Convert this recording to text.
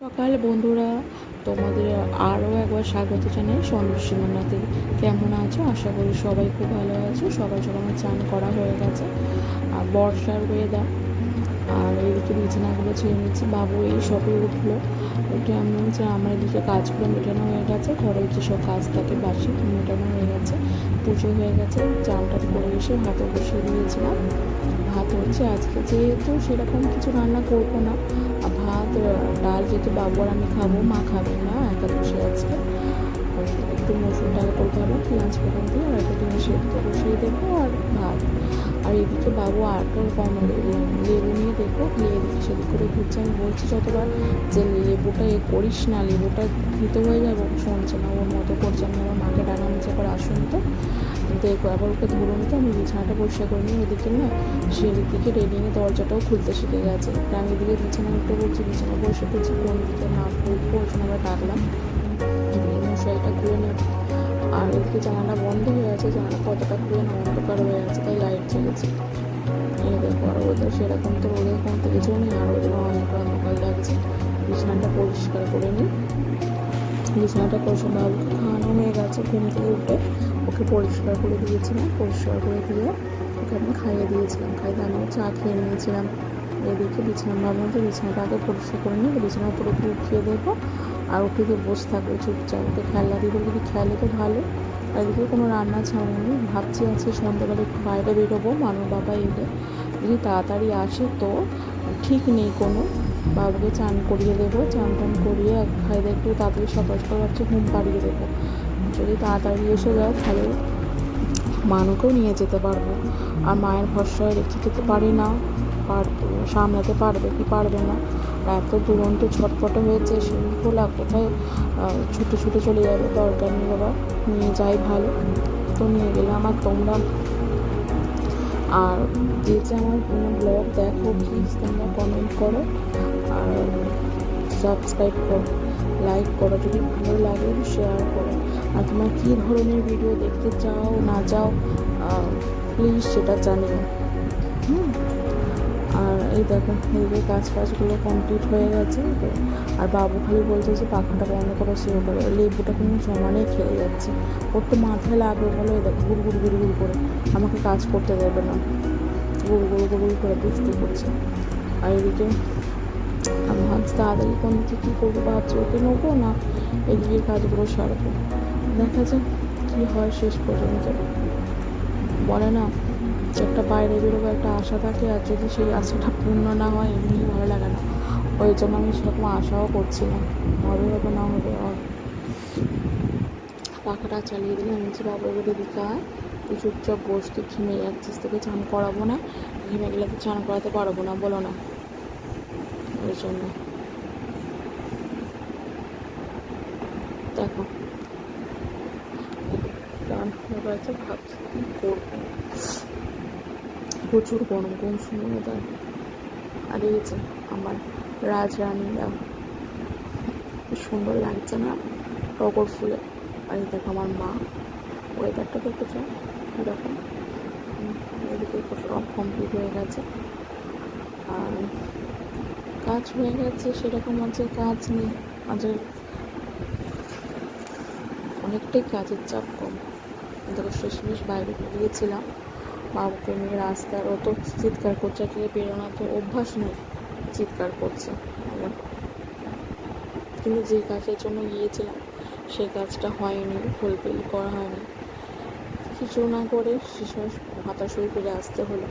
সকাল বন্ধুরা, তোমাদের আরও একবার স্বাগত জানাই সন্দেশ সীমানাতে। কেমন আছো? আশা করি সবাই খুব ভালো আছো। সবাই সকাল চান করা হয়ে গেছে। আর বর্ষার ওয়েদার আর এদিকে বিছানাগুলো ছেড়ে নিচ্ছি। বাবু এই সবে উঠল। উঠে আমি হচ্ছে আমার এদিকে কাজগুলো মেটানো হয়ে গেছে। ঘরের যেসব কাজ থাকে বাসি, মেটানো হয়ে গেছে। পুজো হয়ে গেছে। চালটা করে এসে ভাতও বসিয়ে দিয়েছিলাম। ভাত হচ্ছে আজকে। যেহেতু সেরকম কিছু রান্না করব না ভাত ডাল যেহেতু বাবু আর আমি খাব, মা খাবে না একাদশী আজকে একটু মসুর ডাল করতে হবে পেঁয়াজ ফোড়ন দিয়ে আর একটা ডিমের সেদ্ধ বসিয়ে দেবো আর ভাত। আর এদিকে বাবু আটল কম লেবু নিয়ে দেখব খেয়ে এদিকে সেদিক করে ঘুরছে। আমি বলছি যতবার যে লেবুটা এ করিস না, লেবুটা দিতে হয়ে যাবে শুনছে না, ওর মতো করছে আমি আমার মাকে ডাকা নিচে করে আসুন তো। দেখো আবার ওকে ধরুন তো, আমি বিছানাটা পরিষ্কার করে নিই ওদিকে না সিঁড়ির দিকে রেলিংয়ে দরজাটাও খুলতে শিখে গেছে। আমি এদিকে বিছানা উঠতে বলছি বিছানা বসে করছি কোন দিকে না জন্য আবার ডাকলাম। আর এদিকে জানালা বন্ধ হয়ে আছে জানালা কতটা খুলে না অন্ধকার হয়ে আছে, তাই লাইট জ্বেলেছে। এই দেখো, আর ওদের সেরকম তো রোদের কোনো কিছু নেই, আর ওদের অনেক অন্ধকার লাগছে। বিছানাটা পরিষ্কার করে নিই বিছানাটা পরিষ্কার, বাবুকে খাওয়ানো হয়ে গেছে ঘুম থেকে উঠে। ওকে পরিষ্কার করে দিয়েছিলাম, পরিষ্কার করে দিয়ে ওকে আমি খাইয়ে দিয়েছিলাম, খাইয়ে আমি চা খেয়ে নিয়েছিলাম। এদিকে বিছানা ভাবলাম যে বিছানাটা আগে পরিষ্কার করে নিই বিছানার উপরে একটু উঠিয়ে দেবো আর উঠে দিয়ে বসে থাকবে চুপচাপ ওকে খেলা দিব যদি খেলে তো ভালো। আর এদিকে কোনো রান্না ছাড়া নেই, ভাবছি আজকে সন্ধ্যাবেলা একটু বাইরে বেরোবো মানুষ বাবা এলে। যদি তাড়াতাড়ি আসে তো, ঠিক নেই কোনো। বাবুকে চান করিয়ে দেবো, চান টান করিয়ে এক খাইয়ে একটু তাড়াতাড়ি সকাল সকাল ভাবছি ঘুম পাড়িয়ে দেবো। যদি তাড়াতাড়ি এসে যায় তাহলে মানুকেও নিয়ে যেতে পারব। আর মায়ের ভরসায় রেখে যেতে পারি না। পার সামলাতে পারবে কি পারবে না। এত দুরন্ত, ছটফটে হয়েছে সেই খোলা কোথায়? ছুটে ছুটে চলে যাবে, দরকার নেই বাবা। নিয়ে যাই ভালো, তো নিয়ে গেলাম আর তোমরা। আর যে যে আমার কোনো ব্লগ দেখো প্লিজ তোমরা কমেন্ট করো। আর সাবস্ক্রাইব করো লাইক করো, যদি ভালো লাগে শেয়ার করো। আর তোমরা কী ধরনের ভিডিও দেখতে চাও, না চাও প্লিজ সেটা জানিও। হুম। আর এই দেখো এইদিকে কাজ ফাজগুলো কমপ্লিট হয়ে গেছে আর বাবু খালি বলছে যে পাখাটা বন্ধ করা সেও করে। লেবুটা কিন্তু সমানে খেয়ে যাচ্ছে। ওর তো মাথায় লাগবে বলো, এই দেখো, গুড় গুড় গুড় করে। আমাকে কাজ করতে দেবে না। গুড় গুড় গুড় করে দুষ্টু করছে আর এদিকে আমি ভাবছি তাড়াতাড়ি কোন দিকে কী করব, ভাবছি ওকে নেব না এদিকে কাজগুলো সারবো। দেখা যাক কী হয় শেষ পর্যন্ত। বলে না একটা বাইরে বেরোবো, একটা আশা থাকে, আর যদি সেই আশাটা পূর্ণ না হয় এমনি ভালো লাগে না। ওই জন্য আমি সেরকম আশাও করছি না। হবে হবে না হবে আর। পাখাটা চালিয়ে দিলে আমি যে বাবার বলে দিতে হয় তুই চুপচাপ বস, তুই ঘেমে যাচ্ছিস, তোকে চান করাবো না। ঘেমে গেলে তো চান করাতে পারব না, বলো না। ওই জন্য। দেখো। ভাবছি কী করব। প্রচুর গরম কোন সময় দেয় আর এই যে আমার রাজরানীরা সুন্দর লাগছে না? টগর ফুলে। আর এই দেখো আমার মা। ওয়েদারটা দেখেছ এরকম। এদিকে সব কমপ্লিট হয়ে গেছে। আর কাজ হয়ে গেছে, সেরকম আছে কাজ নেই। আজকে অনেকটাই কাজের চাপ কম। দেখো শেষমেশ বাইরে বেরিয়েছিলাম। বাবুকে রাস্তার ও তো চিৎকার করছে আসলে প্রেরণা তো অভ্যাস নেই চিৎকার করছে। কিন্তু যে কাজের জন্য গিয়েছিলাম সেই কাজটা হয়নি ফুলফিল করা হয়নি। কিছু না করে শিশু হতাশ হয়ে ফিরে আসতে হলো।